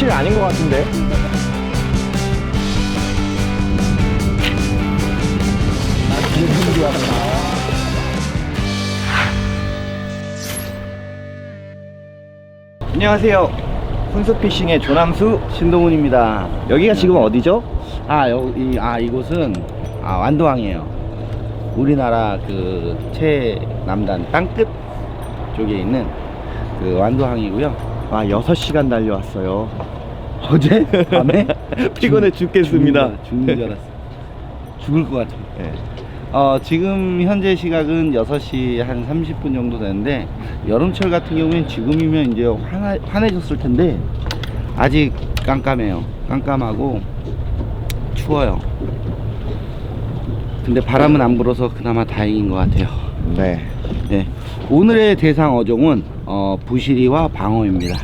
낚시가 아닌 것 같은데. 안녕하세요. 훈수피싱의 조남수 신동훈입니다. 여기가 지금 어디죠? 아 여기 아 이곳은 아 완도항이에요. 우리나라 그 최남단 땅끝 쪽에 있는 그 완도항이고요. 아, 6시간 달려왔어요. 어제 밤에 피곤해 죽겠습니다. 죽는, 죽는 줄 알았어. 죽을 것 같아. 네. 어 지금 현재 시각은 6시 한 30분 정도 되는데 여름철 같은 경우엔 지금이면 이제 환하, 환해졌을 텐데 아직 깜깜해요. 깜깜하고 추워요. 근데 바람은 안 불어서 그나마 다행인 것 같아요. 네. 네. 오늘의 대상 어종은 어, 부시리와 방어입니다.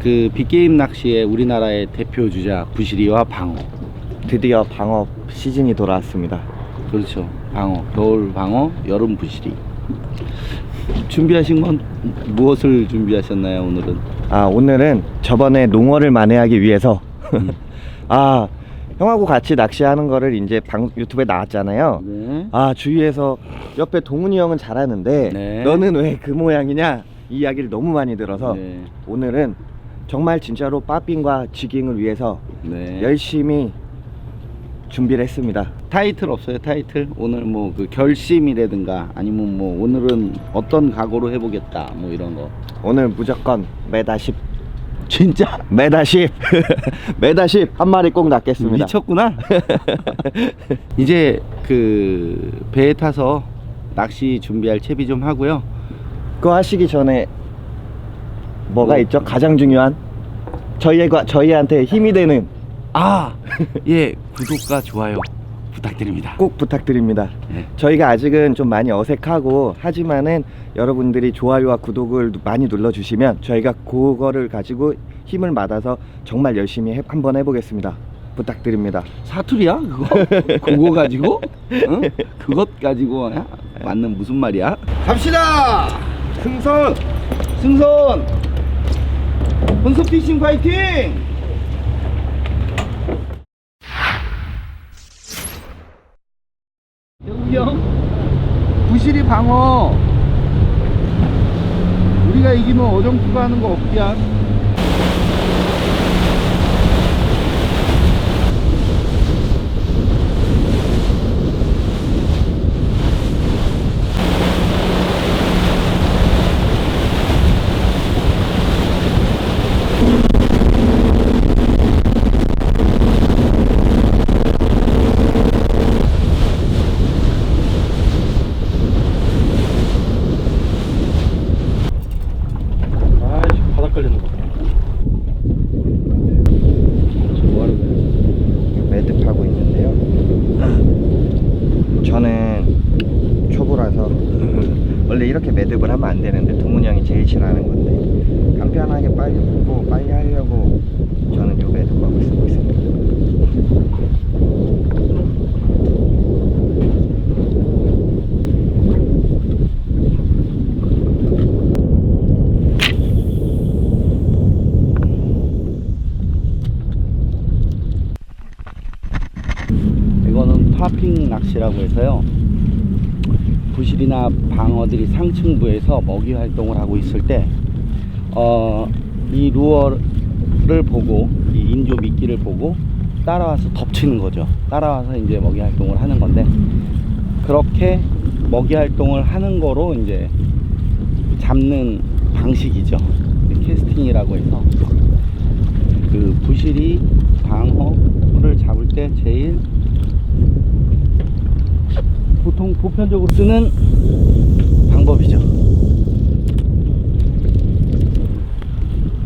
그 빅게임 낚시의 우리나라의 대표 주자 부시리와 방어. 드디어 방업 시즌이 돌아왔습니다. 그렇죠. 방어, 겨울 방어, 여름 부시리. 준비하신 건 무엇을 준비하셨나요, 오늘은? 아, 오늘은 저번에 농어를 만회하기 위해서 음. 아, 형하고 같이 낚시하는 거를 이제 방 유튜브에 나왔잖아요. 네. 아, 주위에서 옆에 동훈이 형은 잘하는데 네. 너는 왜 그 모양이냐? 이 이야기를 너무 많이 들어서 네. 오늘은 정말 진짜로 빠빙과 지깅을 위해서 네. 열심히 준비를 했습니다. 타이틀 없어요, 타이틀? 오늘 뭐 그 결심이라든가 아니면 뭐 오늘은 어떤 각오로 해보겠다, 뭐 이런 거. 오늘 무조건 메다 10 진짜? 메다 10 메다 10한 마리 꼭 낚겠습니다. 미쳤구나. 이제 그 배에 타서 낚시 준비할 채비 좀 하고요. 그거 하시기 전에 뭐가 뭐? 있죠? 가장 중요한 저희가 저희한테 힘이 되는 아, 예, 구독과 좋아요 부탁드립니다. 꼭 부탁드립니다. 네. 저희가 아직은 좀 많이 어색하고 하지만은 여러분들이 좋아요와 구독을 많이 눌러주시면 저희가 그거를 가지고 힘을 받아서 정말 열심히 해, 한번 해보겠습니다. 부탁드립니다. 사투리야 그거? 그거 가지고? 응? 그것 가지고 야? 맞는 무슨 말이야? 갑시다! 승선! 승선! 혼수 피싱 파이팅! 영우 형 부실이 방어 우리가 이기면 어정투가 하는 거 없기야 아이씨 바닥 걸리는 거. 뭐하는 거야? 매듭 하고 있는데요. 저는 초보라서 원래 이렇게 매듭을 하면 안 되는데 동훈이 형이 제일 싫어하는 건데 간편하게 빨리 붙고 빨리 하려고 저는 요 매듭박을 쓰고 있습니다. 이거는 파핑 낚시라고 해서요. 부실이나 방어들이 상층부에서 먹이 활동을 하고 있을 때, 어, 이 루어를 보고, 이 인조 미끼를 보고 따라와서 덮치는 거죠. 따라와서 이제 먹이 활동을 하는 건데, 그렇게 먹이 활동을 하는 거로 이제 잡는 방식이죠. 캐스팅이라고 해서 그 부실이 방어를 잡을 때 제일 보통 보편적으로 쓰는 방법이죠.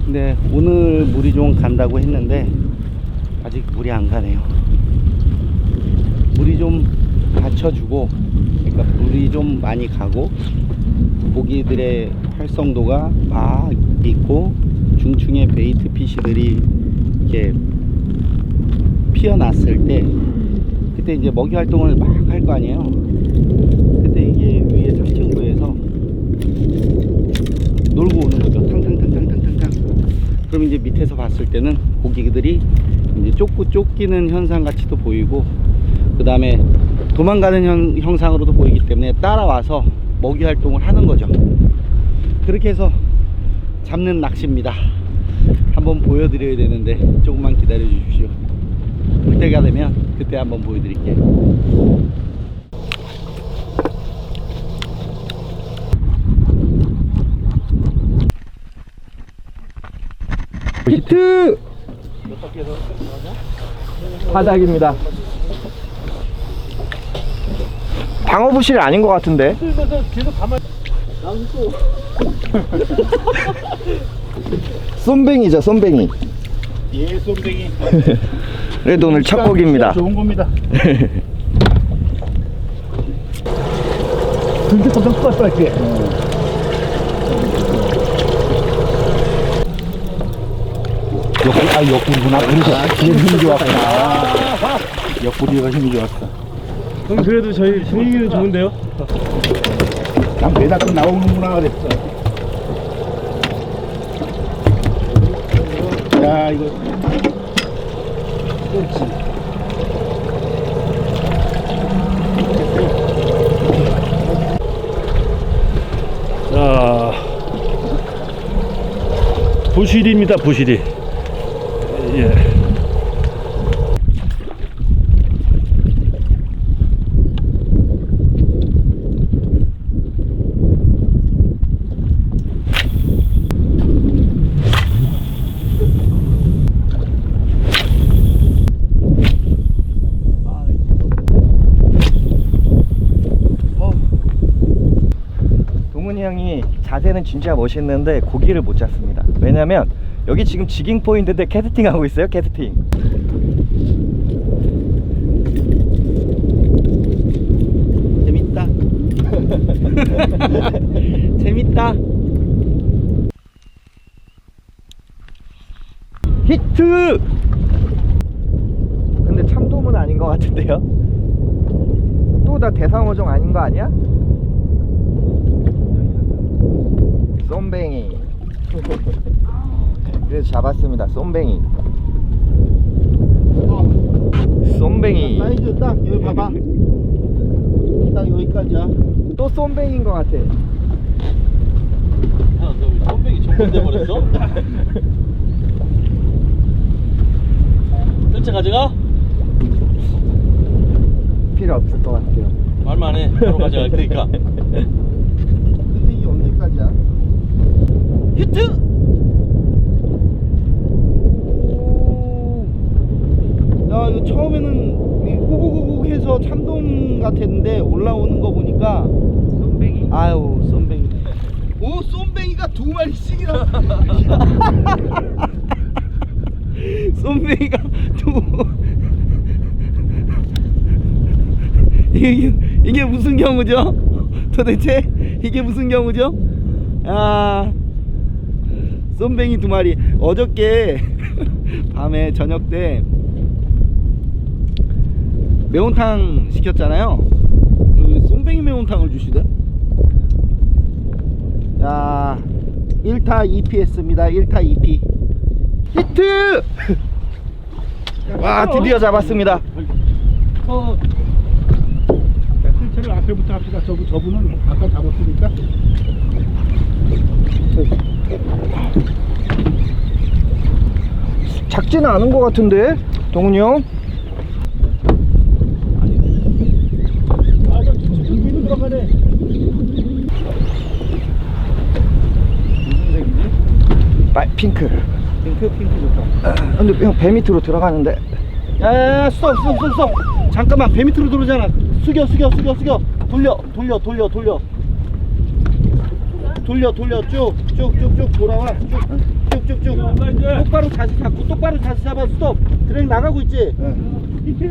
근데 오늘 물이 좀 간다고 했는데 아직 물이 안 가네요. 물이 좀 받쳐주고 그러니까 물이 좀 많이 가고 고기들의 활성도가 막 있고 중충의 베이트 피시들이 이렇게 피어났을 때 그때 이제 먹이 활동을 막 할 거 아니에요. 그때 이게 위에 상층부에서 놀고 오는 거죠. 탕탕탕탕탕탕탕. 그럼 이제 밑에 밑에서 봤을 때는 고기들이 이제 쫓고 쫓기는 현상 같이도 보이고 그 다음에 도망가는 현, 형상으로도 보이기 때문에 따라와서 먹이 활동을 하는 거죠. 그렇게 해서 잡는 낚시입니다. 한번 보여드려야 되는데 조금만 기다려 주십시오. 그때가 되면 그때 한번 보여드릴게요. 히트! 바닥입니다. 방어부실이 아닌 것 같은데. 쏨뱅이죠, 쏨뱅이. 예, 쏨뱅이. 그래도 오늘 첫 곡입니다. 좋은 겁니다. 들게 좀 이렇게. 옆구리, 아, 옆구리구나. 그래서 힘이 좋았구나. 옆구리가 힘이 좋았어. 형, 그래도 저희 분위기는 좋은데요? 난 매다가 나오는구나 그랬어. 야, 이거. 그렇지. 자, 부실입니다, 부실이. 예. 동훈이 형이 자세는 진짜 멋있는데 고기를 못 잡습니다. 왜냐면 여기 지금 지깅 포인트인데 캐스팅 하고 있어요. 캐스팅. 재밌다. 재밌다. 히트! 근데 참돔은 아닌 것 같은데요? 또 다 대상어종 아닌 거 아니야? 쏨뱅이 그래서 잡았습니다 쏨뱅이 쏨뱅이 사이즈 딱 여기 봐봐. 딱 여기까지야. 또 쏨뱅이인 것 같아 컴백이 전문돼 버렸어? 전체 가져가? 필요 없을 것 같아요 말만 해. 바로 가져갈 테니까. 근데 이게 언제까지야? 히트! 야 이거 처음에는 이 꾸국꾸국 해서 참돔 같았는데 올라오는 거 보니까 쏨뱅이? 아유 쏨뱅이 오 쏨뱅이가 두 마리씩이나 쏨뱅이가 두 이게, 이게 무슨 경우죠? 도대체 이게 무슨 경우죠? 아 쏨뱅이 두 마리 어저께 밤에 저녁 때 매운탕 시켰잖아요 그 쏨뱅이 매운탕을 주시대 자 1타 2피 했습니다 1타 2피 히트! 와 드디어 잡았습니다 실체를 앞에부터 합시다. 저, 저분은 아까 잡았으니까. 작지는 않은 것 같은데 동훈이 형? 아. 빨 핑크. 핑크 핑크 좋다. 아, 근데 형 배 밑으로 들어가는데. 야야야 스톱 스톱 스톱 스톱 잠깐만 배 밑으로 들어오잖아. 숙여 숙여 숙여 숙여. 돌려 돌려 돌려 돌려 돌려 돌려. 쭉쭉쭉쭉 돌아와. 쭉쭉쭉쭉. 똑바로 자세 잡고 똑바로 자세 잡아. 스톱. 드랙 나가고 있지?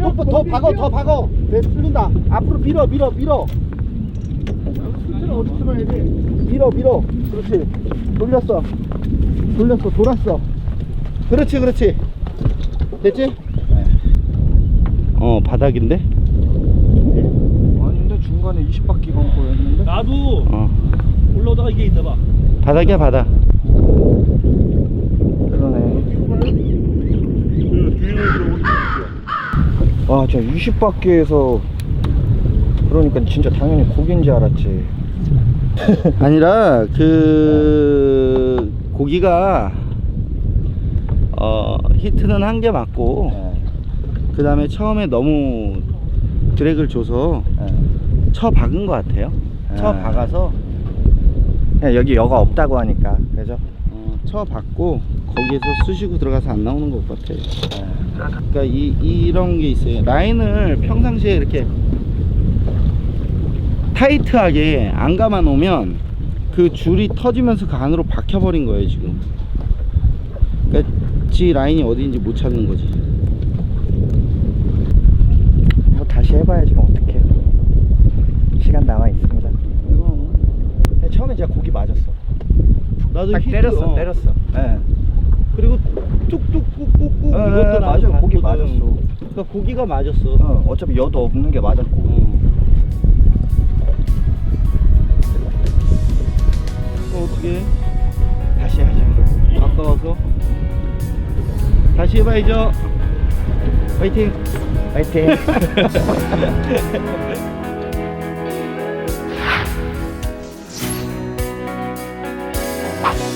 더, 더 박어 더 박어. 배 풀린다. 앞으로 밀어 밀어 밀어. 실체를 어디 들어야 돼? 밀어 밀어. 그렇지. 돌렸어. 돌렸어. 돌았어. 그렇지 그렇지. 됐지? 어 바닥인데? 아닌데 중간에 20바퀴 감고였는데? 나도 어 올라오다가 이게 있나 봐. 바닥이야 바닥. 그 와, 진짜 20바퀴에서 그러니까 진짜 당연히 고기인 줄 알았지. 아니라 그 고기가 어 히트는 한 개 맞고 네. 그 다음에 처음에 너무 드랙을 줘서 네. 쳐 박은 것 같아요. 네. 쳐 박아서 그냥 여기 여가 없다고 하니까, 그죠? 어, 쳐 박고 거기에서 쑤시고 들어가서 안 나오는 것 같아요. 예. 그러니까 이 이런 게 있어요. 라인을 평상시에 이렇게 타이트하게 안 감아 놓으면 그 줄이 터지면서 그 안으로 박혀 버린 거예요 지금. 그러니까 지 라인이 어디인지 못 찾는 거지. 뭐 다시 해봐야지, 뭐 어떡해요. 시간 남아 있습니다. 근데 처음에 제가 고기 맞았어. 나도 딱 히트, 때렸어, 어. 때렸어. 예. 그리고 뚝뚝 꾹꾹꾹 예, 이것도 예, 나도 맞아. 고기 봤거든. 맞았어. 그러니까 고기가 맞았어. 어, 어차피 여도 없는 게 맞았고. 어. 또 어떻게? 해? 다시 하죠. 아까워서 다시 해봐야죠. 화이팅. 화이팅. Bye.